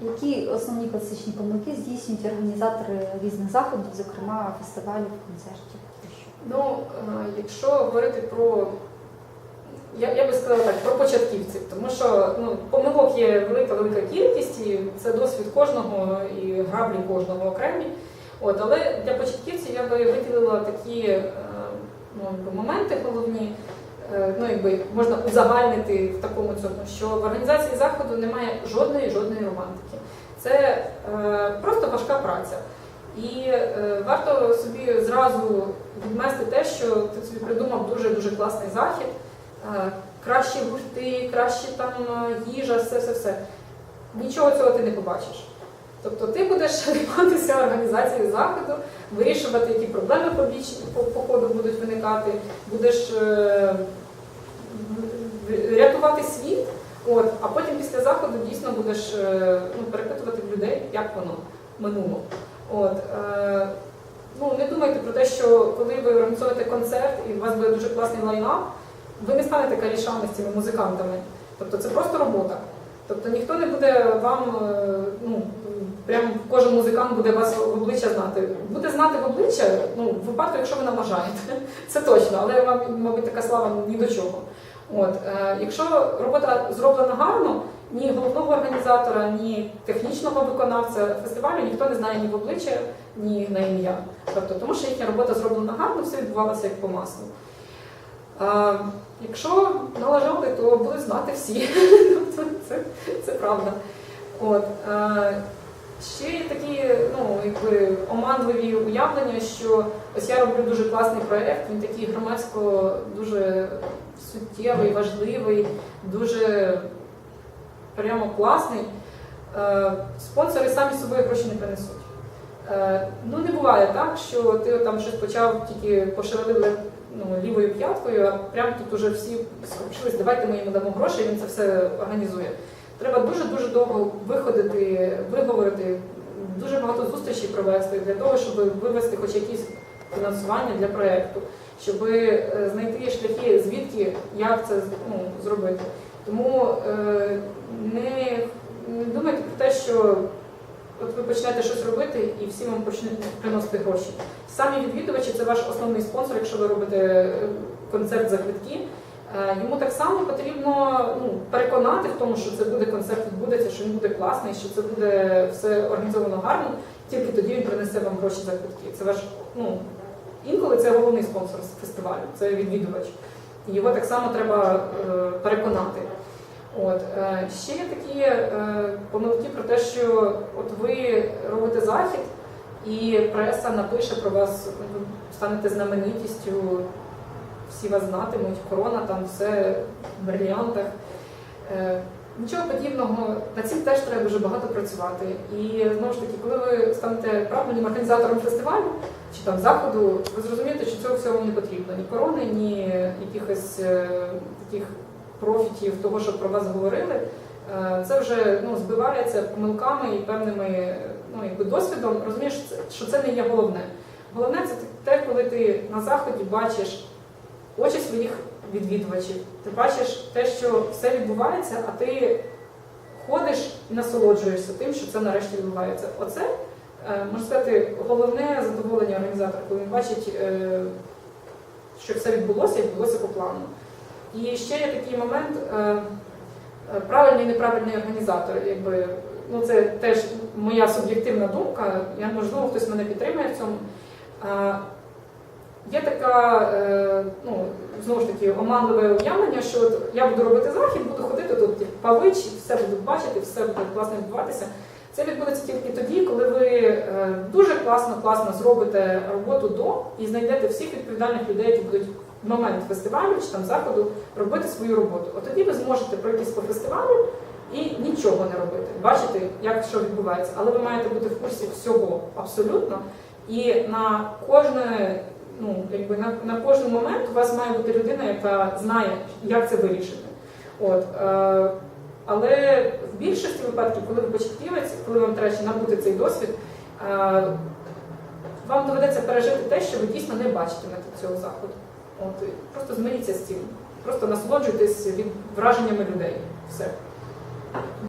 Які основні класичні помилки здійснюють організатори різних заходів, зокрема фестивалів, концертів? Ну, е, якщо говорити про, я, я би сказала так, про початківців, тому що ну, помилок є велика велика кількість, і це досвід кожного і граблі кожного окремі. От, але для початківців я би виділила такі е, ну, моменти головні. Е, Ну, якби можна узагальнити в такому цьому, що в організації заходу немає жодної жодної романтики. Це е, просто важка праця. І е, варто собі зразу відмести те, що ти собі придумав дуже дуже класний захід, кращі гурти, кращі там їжа, все, все, все. Нічого цього ти не побачиш. Тобто ти будеш займатися організацією заходу, вирішувати, які проблеми по ходу будуть виникати, будеш е, в- рятувати світ, от, а потім після заходу дійсно будеш е, ну, перепитувати в людей, як воно минуло. От, е, ну, не думайте про те, що коли ви організовуєте концерт і у вас буде дуже класний лайнап, ви не станете карішами з цими музикантами. Тобто це просто робота. Тобто ніхто не буде вам, е, ну, прям кожен музикант буде вас в обличчя знати. Буде знати в обличчя, ну, в випадку, якщо ви наважаєте. Це точно, але вам, мабуть, така слава ні до чого. От, е, якщо робота зроблена гарно, ні головного організатора, ні технічного виконавця фестивалю ніхто не знає ні в обличчя, ні на ім'я. Тобто, тому що їхня робота зроблена гарно, все відбувалося як по маслу. А, якщо налажали, то будуть знати всі. Тобто це, це правда. От, а, ще є такі ну, якби, оманливі уявлення, що ось я роблю дуже класний проєкт, він такий громадсько дуже суттєвий, важливий, дуже прямо класний. Е, Спонсори самі собою гроші не принесуть. Е, Ну не буває так, що ти там щось почав тільки пошевелили ну, лівою п'яткою, а прямо тут уже всі скручились, давайте ми йому дамо гроші, і він це все організує. Треба дуже-дуже довго виходити, виговорити, дуже багато зустрічей провести для того, щоб вивести хоч якісь фінансування для проєкту, щоб е, знайти шляхи, звідки, як це ну, зробити. Тому е, не, не думайте про те, що от ви почнете щось робити і всі вам почнуть приносити гроші. Самі відвідувачі це ваш основний спонсор, якщо ви робите е, концерт за квитки. Йому так само потрібно ну, переконати в тому, що це буде концерт, відбудеться, що він буде класний, що це буде все організовано гарно. Тільки тоді він принесе вам гроші за квитки. Це ваш ну інколи це головний спонсор фестивалю, це відвідувач. Його так само треба е, переконати. От е, ще є такі е, помилки про те, що от ви робите захід, і преса напише про вас, ви станете знаменитістю, всі вас знатимуть, корона, там все в брильянтах. Нічого подібного, над цим теж треба дуже багато працювати. І знову ж таки, коли ви станете правильним організатором фестивалю чи там заходу, ви зрозумієте, що цього всього не потрібно. Ні корони, ні якихось е, таких профітів того, що про вас говорили. Е, Це вже ну, збивається помилками і певними ну, якби досвідом. Розумієш, що це не є головне. Головне це те, коли ти на заході бачиш очі своїх відвідувачів. Ти бачиш те, що все відбувається, а ти ходиш і насолоджуєшся тим, що це нарешті відбувається. Оце, е, можна сказати, головне задоволення організатора, коли він бачить, е, що все відбулося і відбулося по плану. І ще є такий момент е, правильний і неправильний організатор. Якби, ну, це теж моя суб'єктивна думка, я, можливо, хтось мене підтримує в цьому. Є така, е, ну, знову ж таки, оманливе уявлення, що я буду робити захід, буду ходити тут павич, все буду бачити, все буде класно відбуватися. Це відбудеться тільки тоді, коли ви е, дуже класно, класно зробите роботу до і знайдете всіх відповідальних людей, які будуть в момент фестивалю чи там заходу робити свою роботу. От тоді ви зможете пройтись по фестивалю і нічого не робити, бачити, як що відбувається. Але ви маєте бути в курсі всього абсолютно. І на кожне, ну якби на, на кожен момент у вас має бути людина, яка знає, як це вирішити. От, е, але в більшості випадків, коли ви початківець, коли вам треба ще набути цей досвід, е, вам доведеться пережити те, що ви дійсно не бачите на цього заходу. От, просто змиріться з цим. Просто насолоджуйтесь від враженнями людей. Все.